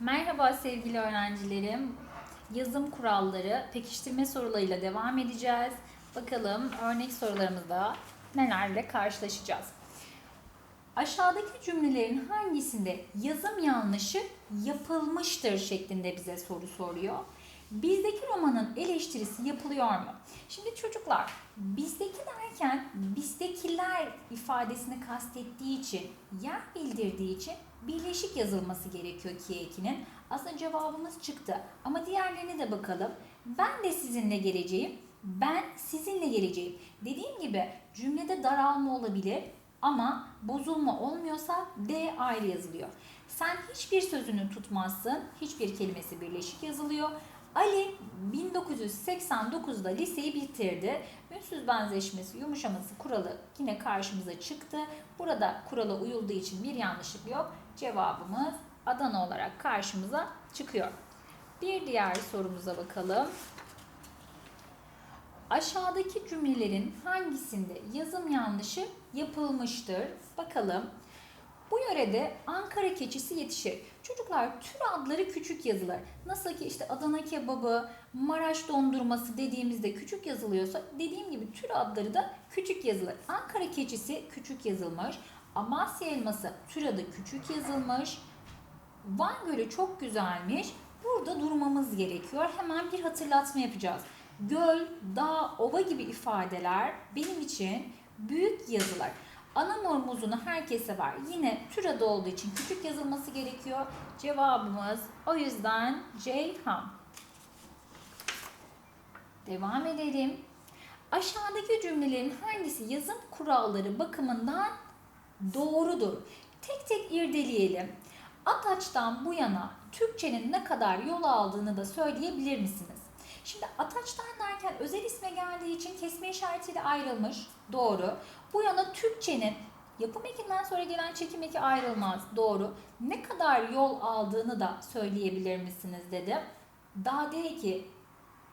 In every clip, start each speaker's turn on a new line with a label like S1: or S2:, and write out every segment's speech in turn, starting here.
S1: Merhaba sevgili öğrencilerim. Yazım kuralları pekiştirme sorularıyla devam edeceğiz. Bakalım örnek sorularımızda nelerle karşılaşacağız. Aşağıdaki cümlelerin hangisinde yazım yanlışı yapılmıştır şeklinde bize soru soruyor. Bizdeki romanın eleştirisi yapılıyor mu? Şimdi çocuklar bizdeki derken bizdekiler ifadesini kastettiği için, yer bildirdiği için birleşik yazılması gerekiyor ki ekinin. Aslında cevabımız çıktı ama diğerlerine de bakalım. Ben de sizinle geleceğim, ben sizinle geleceğim. Dediğim gibi cümlede daralma olabilir ama bozulma olmuyorsa D ayrı yazılıyor. Sen hiçbir sözünü tutmazsın, hiçbir kelimesi birleşik yazılıyor. Ali 1989'da liseyi bitirdi. Ünsüz benzeşmesi, yumuşaması kuralı yine karşımıza çıktı. Burada kurala uyulduğu için bir yanlışlık yok. Cevabımız Adana olarak karşımıza çıkıyor. Bir diğer sorumuza bakalım. Aşağıdaki cümlelerin hangisinde yazım yanlışı yapılmıştır? Bakalım. Bu yörede Ankara keçisi yetişir. Çocuklar tür adları küçük yazılır. Nasıl ki işte Adana kebabı, Maraş dondurması dediğimizde küçük yazılıyorsa dediğim gibi tür adları da küçük yazılır. Ankara keçisi küçük yazılmış. Amasya elması tür adı küçük yazılmış. Van Gölü çok güzelmiş. Burada durmamız gerekiyor. Hemen bir hatırlatma yapacağız. Göl, dağ, ova gibi ifadeler benim için büyük yazılar. Anamur muzunu herkese var. Yine tür adı olduğu için küçük yazılması gerekiyor. Cevabımız o yüzden Ceyhan. Devam edelim. Aşağıdaki cümlelerin hangisi yazım kuralları bakımından doğrudur? Tek tek irdeleyelim. Ataç'tan bu yana Türkçenin ne kadar yol aldığını da söyleyebilir misiniz? Şimdi Ataç'tan derken özel isme geldiği için kesme işaretiyle ayrılmış. Doğru. Bu yana Türkçenin yapım ekinden sonra gelen çekim eki ayrılmaz. Doğru. Ne kadar yol aldığını da söyleyebilir misiniz dedim. Dade eki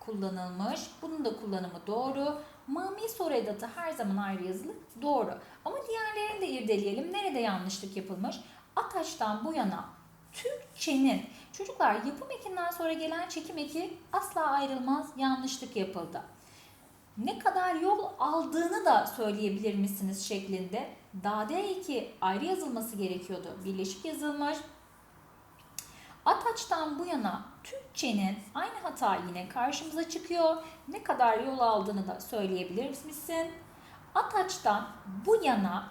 S1: kullanılmış. Bunun da kullanımı doğru. Mami soru edatı her zaman ayrı yazılı. Doğru. Ama diğerlerini de irdeleyelim. Nerede yanlışlık yapılmış? Ataç'tan bu yana Türkçenin çocuklar yapım ekinden sonra gelen çekim eki asla ayrılmaz. Yanlışlık yapıldı. Ne kadar yol aldığını da söyleyebilir misiniz şeklinde. Dade eki ayrı yazılması gerekiyordu. Birleşik yazılmış. Ataç'tan bu yana Türkçenin aynı hata yine karşımıza çıkıyor. Ne kadar yol aldığını da söyleyebilir misin? Ataç'tan bu yana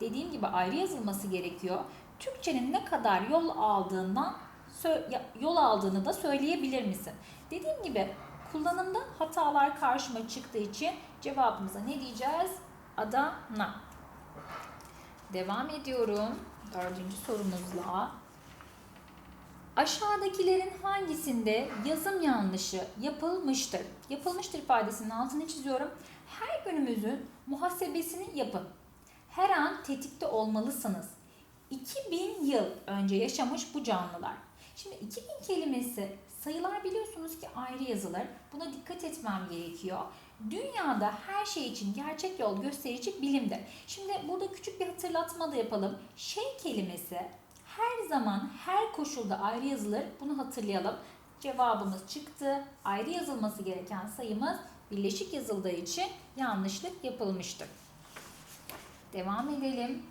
S1: dediğim gibi ayrı yazılması gerekiyor. Türkçenin ne kadar yol aldığından yol aldığını da söyleyebilir misin? Dediğim gibi kullanımda hatalar karşıma çıktığı için cevabımıza ne diyeceğiz? Adana. Devam ediyorum. Dördüncü sorumuzla. Aşağıdakilerin hangisinde yazım yanlışı yapılmıştır? Yapılmıştır ifadesinin altını çiziyorum. Her günümüzün muhasebesini yapın. Her an tetikte olmalısınız. 2000 yıl önce yaşamış bu canlılar. Şimdi 2000 kelimesi sayılar biliyorsunuz ki ayrı yazılır. Buna dikkat etmem gerekiyor. Dünyada her şey için gerçek yol gösterici bilimdir. Şimdi burada küçük bir hatırlatma da yapalım. Şey kelimesi her zaman her koşulda ayrı yazılır. Bunu hatırlayalım. Cevabımız çıktı. Ayrı yazılması gereken sayımız birleşik yazıldığı için yanlışlık yapılmıştır. Devam edelim.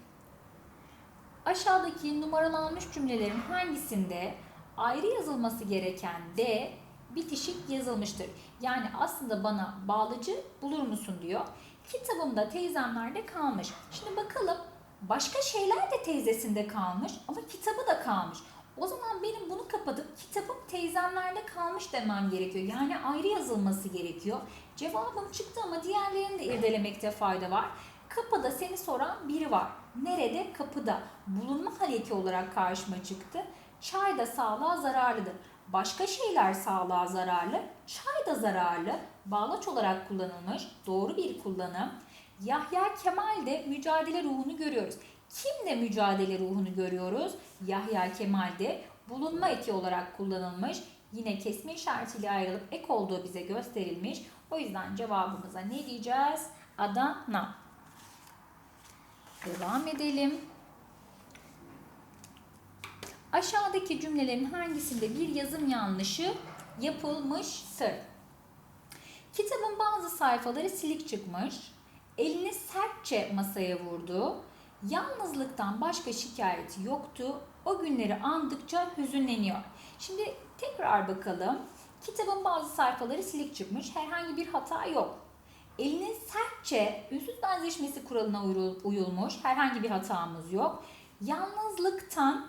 S1: Aşağıdaki numaralanmış cümlelerin hangisinde ayrı yazılması gereken D bitişik yazılmıştır? Yani aslında bana bağlıcı bulur musun diyor. Kitabımda teyzemlerde kalmış. Şimdi bakalım başka şeyler de teyzesinde kalmış ama kitabı da kalmış. O zaman benim bunu kapatıp kitabım teyzemlerde kalmış demem gerekiyor. Yani ayrı yazılması gerekiyor. Cevabım çıktı ama diğerlerini de irdelemekte fayda var. Kapıda seni soran biri var. Nerede? Kapıda. Bulunma haleti olarak karşıma çıktı. Çay da sağlığa zararlıdır. Başka şeyler sağlığa zararlı. Çay da zararlı. Bağlaç olarak kullanılmış. Doğru bir kullanım. Yahya Kemal'de mücadele ruhunu görüyoruz. Kimde mücadele ruhunu görüyoruz? Yahya Kemal'de bulunma eki olarak kullanılmış. Yine kesme işaretiyle ayrılıp ek olduğu bize gösterilmiş. O yüzden cevabımıza ne diyeceğiz? Adana. Devam edelim. Aşağıdaki cümlelerin hangisinde bir yazım yanlışı yapılmıştır? Kitabın bazı sayfaları silik çıkmış. Elini sertçe masaya vurdu. Yalnızlıktan başka şikayeti yoktu. O günleri andıkça hüzünleniyor. Şimdi tekrar bakalım. Kitabın bazı sayfaları silik çıkmış. Herhangi bir hata yok. Elinin sertçe ünsüz benzeşmesi kuralına uyulmuş. Herhangi bir hatamız yok. Yalnızlıktan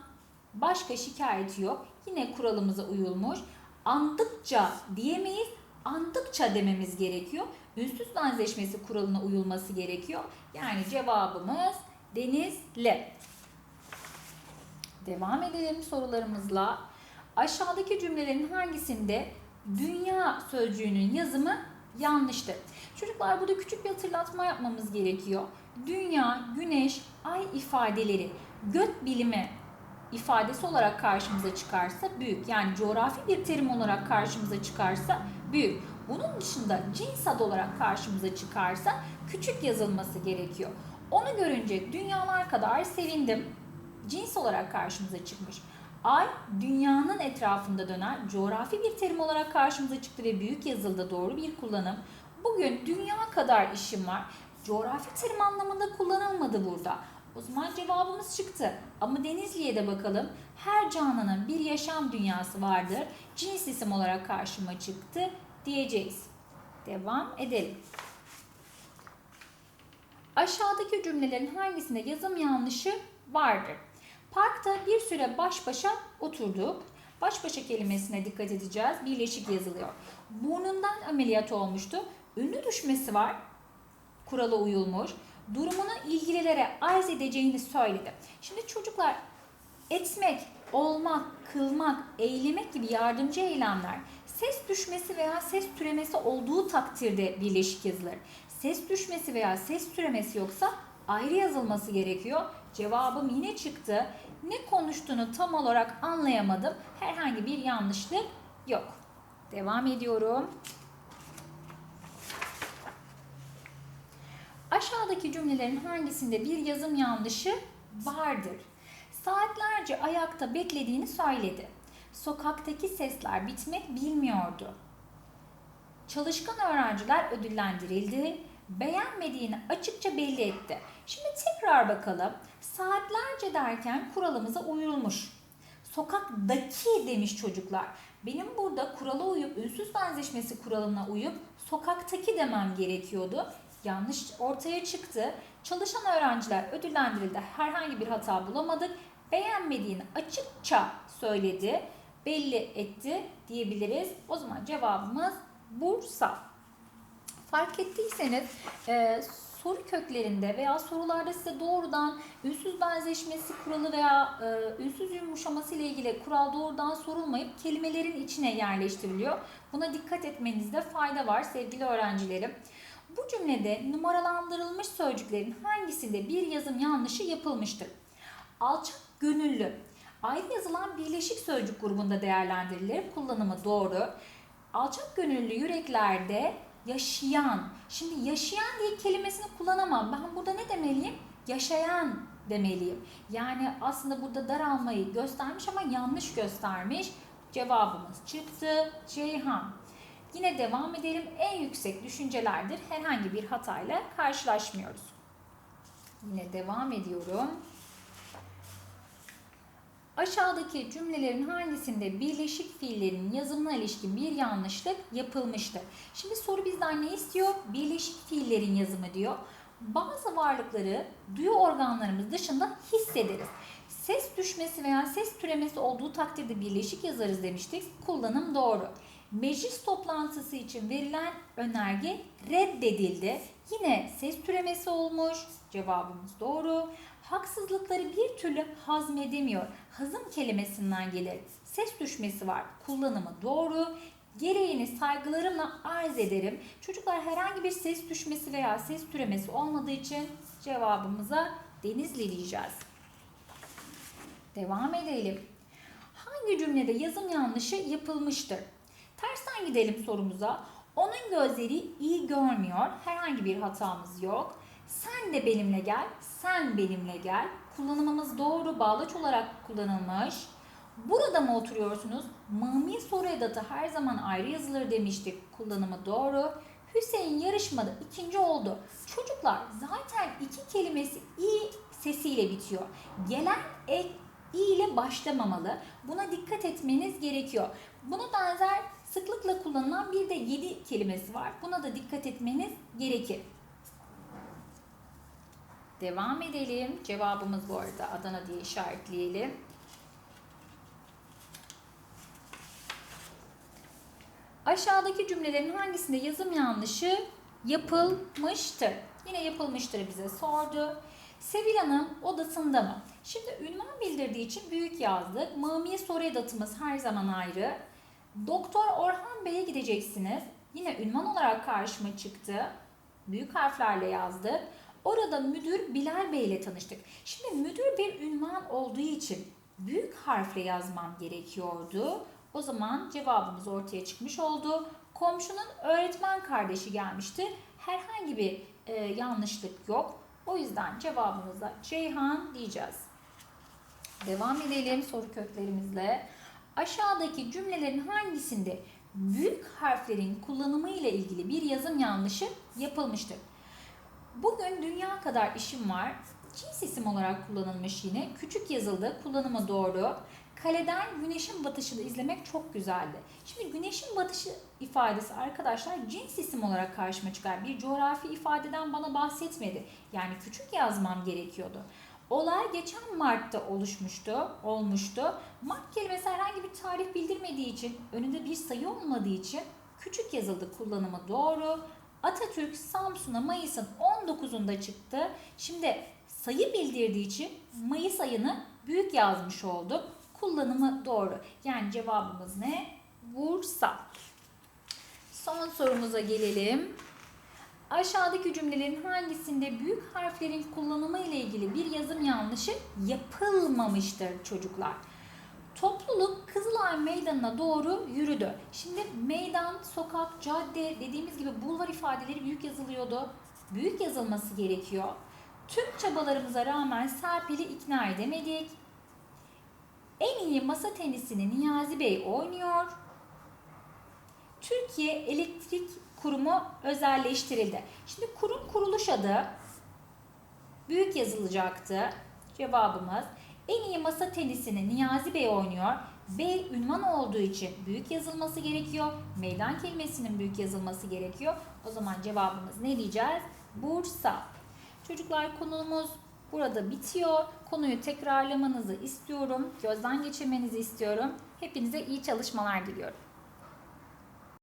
S1: başka şikayeti yok. Yine kuralımıza uyulmuş. Andıkça diyemeyiz. Andıkça dememiz gerekiyor. Ünsüz benzeşmesi kuralına uyulması gerekiyor. Yani cevabımız Denizli. Devam edelim sorularımızla. Aşağıdaki cümlelerin hangisinde dünya sözcüğünün yazımı yanlıştır? Çocuklar burada küçük bir hatırlatma yapmamız gerekiyor. Dünya, güneş, ay ifadeleri göt bilimi ifadesi olarak karşımıza çıkarsa büyük. Yani coğrafi bir terim olarak karşımıza çıkarsa büyük. Bunun dışında cins adı olarak karşımıza çıkarsa küçük yazılması gerekiyor. Onu görünce dünyalar kadar sevindim. Cins olarak karşımıza çıkmış. Ay dünyanın etrafında dönen coğrafi bir terim olarak karşımıza çıktı ve büyük yazıldı doğru bir kullanım. Bugün dünya kadar işim var. Coğrafi terim anlamında kullanılmadı burada. O zaman cevabımız çıktı. Ama Denizli'ye de bakalım. Her canlının bir yaşam dünyası vardır. Cins isim olarak karşıma çıktı diyeceğiz. Devam edelim. Aşağıdaki cümlelerin hangisinde yazım yanlışı vardır? Parkta bir süre baş başa oturduk. Baş başa kelimesine dikkat edeceğiz. Birleşik yazılıyor. Burnundan ameliyat olmuştu. Ünlü düşmesi var. Kurala uyulmuş. Durumunu ilgililere arz edeceğini söyledi. Şimdi çocuklar etmek, olmak, kılmak, eylemek gibi yardımcı eylemler ses düşmesi veya ses türemesi olduğu takdirde birleşik yazılır. Ses düşmesi veya ses türemesi yoksa ayrı yazılması gerekiyor. Cevabım yine çıktı. Ne konuştuğunu tam olarak anlayamadım. Herhangi bir yanlışlık yok. Devam ediyorum. Aşağıdaki cümlelerin hangisinde bir yazım yanlışı vardır? Saatlerce ayakta beklediğini söyledi. Sokaktaki sesler bitmek bilmiyordu. Çalışkan öğrenciler ödüllendirildi. Beğenmediğini açıkça belli etti. Şimdi tekrar bakalım. Saatlerce derken kuralımıza uyulmuş. Sokaktaki demiş çocuklar. Benim burada kurala uyup ünsüz benzeşmesi kuralına uyup sokaktaki demem gerekiyordu. Yanlış ortaya çıktı. Çalışan öğrenciler ödüllendirildi. Herhangi bir hata bulamadık. Beğenmediğini açıkça söyledi, belli etti diyebiliriz. O zaman cevabımız Bursa. Fark ettiyseniz e, soru köklerinde veya sorularda size doğrudan ünsüz benzeşmesi kuralı veya e, ünsüz yumuşaması ile ilgili kural doğrudan sorulmayıp kelimelerin içine yerleştiriliyor. Buna dikkat etmenizde fayda var sevgili öğrencilerim. Bu cümlede numaralandırılmış sözcüklerin hangisinde bir yazım yanlışı yapılmıştır? Alçak gönüllü. Ayrı yazılan birleşik sözcük grubunda değerlendirilir. Kullanımı doğru. Alçak gönüllü yüreklerde yaşayan. Şimdi yaşayan diye kelimesini kullanamam. Ben burada ne demeliyim? Yaşayan demeliyim. Yani aslında burada daralmayı göstermiş ama yanlış göstermiş. Cevabımız çıktı. Ceyhan. Yine devam edelim. En yüksek düşüncelerdir. Herhangi bir hatayla karşılaşmıyoruz. Yine devam ediyorum. Aşağıdaki cümlelerin hangisinde birleşik fiillerin yazımına ilişkin bir yanlışlık yapılmıştır? Şimdi soru bizden ne istiyor? Birleşik fiillerin yazımı diyor. Bazı varlıkları duyu organlarımız dışında hissederiz. Ses düşmesi veya ses türemesi olduğu takdirde birleşik yazarız demiştik. Kullanım doğru. Meclis toplantısı için verilen önerge reddedildi. Yine ses türemesi olmuş. Cevabımız doğru. Haksızlıkları bir türlü hazmedemiyor. Hazım kelimesinden gelir. Ses düşmesi var. Kullanımı doğru. Gereğini saygılarımla arz ederim. Çocuklar herhangi bir ses düşmesi veya ses türemesi olmadığı için cevabımıza Denizli diyeceğiz. Devam edelim. Hangi cümlede yazım yanlışı yapılmıştır? Tersten gidelim sorumuza. Onun gözleri iyi görmüyor. Herhangi bir hatamız yok. Sen de benimle gel, sen benimle gel. Kullanımımız doğru, bağlaç olarak kullanılmış. Burada mı oturuyorsunuz? Mami soru edatı her zaman ayrı yazılır demiştik. Kullanımı doğru. Hüseyin yarışmada ikinci oldu. Çocuklar zaten iki kelimesi i sesiyle bitiyor. Gelen ek i ile başlamamalı. Buna dikkat etmeniz gerekiyor. Buna benzer sıklıkla kullanılan bir de yedi kelimesi var. Buna da dikkat etmeniz gerekir. Devam edelim. Cevabımız bu arada Adana diye işaretleyelim. Aşağıdaki cümlelerin hangisinde yazım yanlışı yapılmıştır? Yine yapılmıştır bize sordu. Sevil Hanım odasında mı? Şimdi ünvan bildirdiği için büyük yazdık. Mami soru edatımız her zaman ayrı. Doktor Orhan Bey'e gideceksiniz. Yine ünvan olarak karşıma çıktı. Büyük harflerle yazdık. Orada müdür Bilal Bey ile tanıştık. Şimdi müdür bir ünvan olduğu için büyük harfle yazmam gerekiyordu. O zaman cevabımız ortaya çıkmış oldu. Komşunun öğretmen kardeşi gelmişti. Herhangi bir e, yanlışlık yok. O yüzden cevabımıza Ceyhan diyeceğiz. Devam edelim soru köklerimizle. Aşağıdaki cümlelerin hangisinde büyük harflerin kullanımı ile ilgili bir yazım yanlışı yapılmıştır? Bugün dünya kadar işim var. Cins isim olarak kullanılmış yine. Küçük yazıldı. Kullanımı doğru. Kaleden güneşin batışını izlemek çok güzeldi. Şimdi güneşin batışı ifadesi arkadaşlar cins isim olarak karşıma çıkar. Bir coğrafi ifadeden bana bahsetmedi. Yani küçük yazmam gerekiyordu. Olay geçen Mart'ta oluşmuştu, olmuştu. Mart kelimesi herhangi bir tarih bildirmediği için, önünde bir sayı olmadığı için küçük yazıldı kullanımı doğru. Atatürk Samsun'a Mayıs'ın 19'unda çıktı. Şimdi sayı bildirdiği için Mayıs ayını büyük yazmış olduk. Kullanımı doğru. Yani cevabımız ne? Bursa. Son sorumuza gelelim. Aşağıdaki cümlelerin hangisinde büyük harflerin kullanımı ile ilgili bir yazım yanlışı yapılmamıştır çocuklar? Topluluk Kızılay Meydanı'na doğru yürüdü. Şimdi meydan, sokak, cadde dediğimiz gibi bulvar ifadeleri büyük yazılıyordu. Büyük yazılması gerekiyor. Tüm çabalarımıza rağmen Serpil'i ikna edemedik. En iyi masa tenisini Niyazi Bey oynuyor. Türkiye Elektrik Kurumu özelleştirildi. Şimdi kurum kuruluş adı büyük yazılacaktı. Cevabımız en iyi masa tenisini Niyazi Bey oynuyor. Bey ünvan olduğu için büyük yazılması gerekiyor. Meydan kelimesinin büyük yazılması gerekiyor. O zaman cevabımız ne diyeceğiz? Bursa. Çocuklar konumuz burada bitiyor. Konuyu tekrarlamanızı istiyorum. Gözden geçirmenizi istiyorum. Hepinize iyi çalışmalar diliyorum.